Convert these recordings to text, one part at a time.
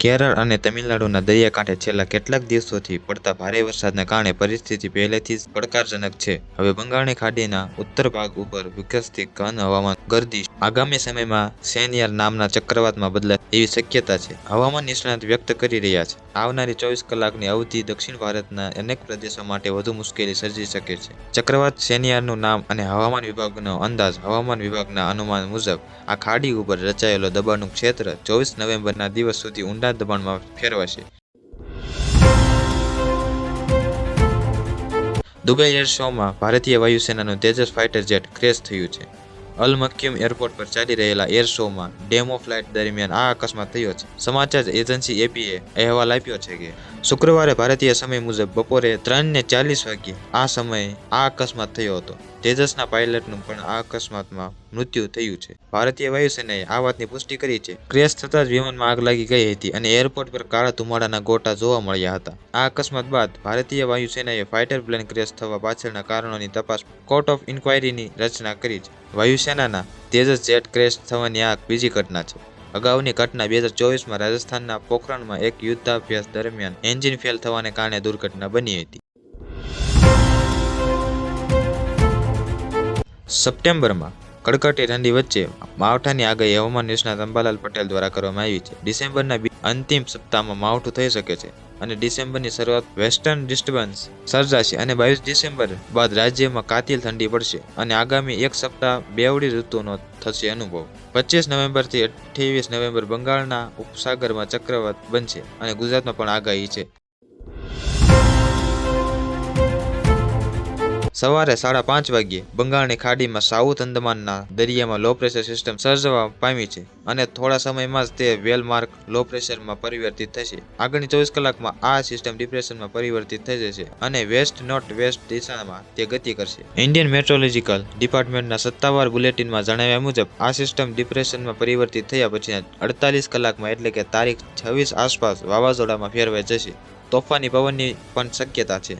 કેરળ અને તમિલનાડુના દરિયાકાંઠે છેલ્લા કેટલાક દિવસોથી પડતા ભારે વરસાદના કારણે પરિસ્થિતિ પહેલેથી જ પડકારજનક છે. હવે બંગાળની ખાડીના ઉત્તર ભાગ ઉપર વિકસતી ઘન હવામાન ગરદી આગામી સમયમાં સેનિયર નામના ચક્રવાતમાં બદલાય એવી શક્યતા છે. હવામાન નિષ્ણાત વ્યક્ત કરી રહ્યા છે. આવનારી ચોવીસ કલાકની અવધિ દક્ષિણ ભારતના અનેક પ્રદેશો માટે વધુ મુશ્કેલી સર્જી શકે છે. ચક્રવાત સેનિયરનું નામ અને હવામાન વિભાગનો અંદાજ હવામાન વિભાગના અનુમાન મુજબ આ ખાડી ઉપર રચાયેલો દબાણનું ક્ષેત્ર ચોવીસ નવેમ્બરના દિવસ સુધી ઊંડા દબાણમાં ફેરવાશે દુબઈ એર શોમાં ભારતીય વાયુસેનાનું તેજસ ફાઇટર જેટ ક્રેશ થયું છે. અલ મક્યુમ એરપોર્ટ પર ચાલી રહેલા એર શોમાં ડેમો ફ્લાઇટ દરમિયાન આ અકસ્માત થયો છે. સમાચાર એજન્સી એપીએ અહેવાલ આપ્યો છે કે, શુક્રવારે ભારતીય સમય મુજબ બપોરે ત્રણ ને ચાલીસ વાગ્યે આ સમયે આ અકસ્માત થયો હતો. તેજસના પાયલટનું પણ આ અકસ્માતમાં મૃત્યુ થયું છે. ભારતીય વાયુસેનાએ આ વાતની પુષ્ટિ કરી છે. ક્રેશ થતાં જ વિમાનમાં આગ લાગી ગઈ હતી અને એરપોર્ટ પર કાળા ધુમાડાના ગોટા જોવા મળ્યા હતા. આ અકસ્માત બાદ ભારતીય વાયુસેનાએ ફાઇટર પ્લેન ક્રેશ થવા પાછળના કારણોની તપાસ કોર્ટ ઓફ ઇન્ક્વાયરીની રચના કરી છે. વાયુસેનાના તેજસ જેટ ક્રેશ થવાની આ બીજી ઘટના છે. અગાઉની ઘટના બે હજાર ચોવીસમાં રાજસ્થાનના પોખરણમાં એક યુદ્ધાભ્યાસ દરમિયાન એન્જિન ફેલ થવાને કારણે દુર્ઘટના બની હતી. સપ્ટેમ્બરમાં કડકડતી ઠંડી વચ્ચે માવઠાની આગાહી હવામાન નિષ્ણાત અંબાલાલ પટેલ દ્વારા કરવામાં આવી છે. ડિસેમ્બરના અંતિમ સપ્તાહમાં માવઠું થઈ શકે છે અને ડિસેમ્બરની શરૂઆત વેસ્ટર્ન ડિસ્ટર્બન્સ સર્જાશે અને બાવીસ ડિસેમ્બર બાદ રાજ્યમાં કાતિલ ઠંડી પડશે અને આગામી એક સપ્તાહ બેવડી ઋતુનો થશે અનુભવ. પચીસ નવેમ્બરથી અઠ્ઠાવીસ નવેમ્બર બંગાળના ઉપસાગરમાં ચક્રવાત બનશે અને ગુજરાતમાં પણ આગાહી છે. સવારે સાડા પાંચ વાગ્યે બંગાળની ખાડીમાં સાઉથ અંદમાનના દરિયામાં લો પ્રેશર સિસ્ટમ સર્જવા પામી છે અને થોડા સમયમાં જ તે વેલમાર્ક લો પ્રેશરમાં પરિવર્તિત થશે. આગળની ચોવીસ કલાકમાં આ સિસ્ટમ ડિપ્રેશનમાં પરિવર્તિત થઈ જશે અને વેસ્ટ નોર્થ વેસ્ટ દિશામાં તે ગતિ કરશે. ઇન્ડિયન મેટ્રોલોજીકલ ડિપાર્ટમેન્ટના સત્તાવાર બુલેટિનમાં જણાવ્યા મુજબ, આ સિસ્ટમ ડિપ્રેશનમાં પરિવર્તિત થયા પછી અડતાલીસ કલાકમાં એટલે કે તારીખ છવ્વીસ આસપાસ વાવાઝોડામાં ફેરવાઈ જશે. તોફાની પવનની પણ શક્યતા છે.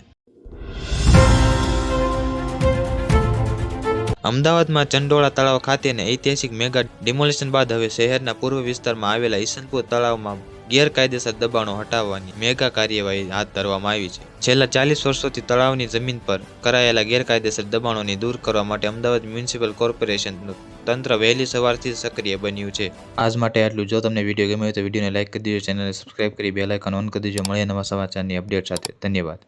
અમદાવાદમાં ચંડોળા તળાવ ખાતેને ઐતિહાસિક મેગા ડિમોલિશન બાદ હવે શહેરના પૂર્વ વિસ્તારમાં આવેલા ઈસનપુર તળાવમાં ગેરકાયદેસર દબાણો હટાવવાની મેગા કાર્યવાહી હાથ ધરવામાં આવી છે. છેલ્લા ચાલીસ વર્ષોથી તળાવની જમીન પર કરાયેલા ગેરકાયદેસર દબાણોને દૂર કરવા માટે અમદાવાદ મ્યુનિસિપલ કોર્પોરેશનનું તંત્ર વહેલી સવારથી સક્રિય બન્યું છે. આજ માટે આટલું. જો તમને વીડિયો ગમ્યો હોય તો વિડીયોને લાઇક કરી દીજો, ચેનલને સબસ્ક્રાઇબ કરી બેલાઇકન ઓન કરી દીજો. મળીએ નવા સમાચારની અપડેટ સાથે. ધન્યવાદ.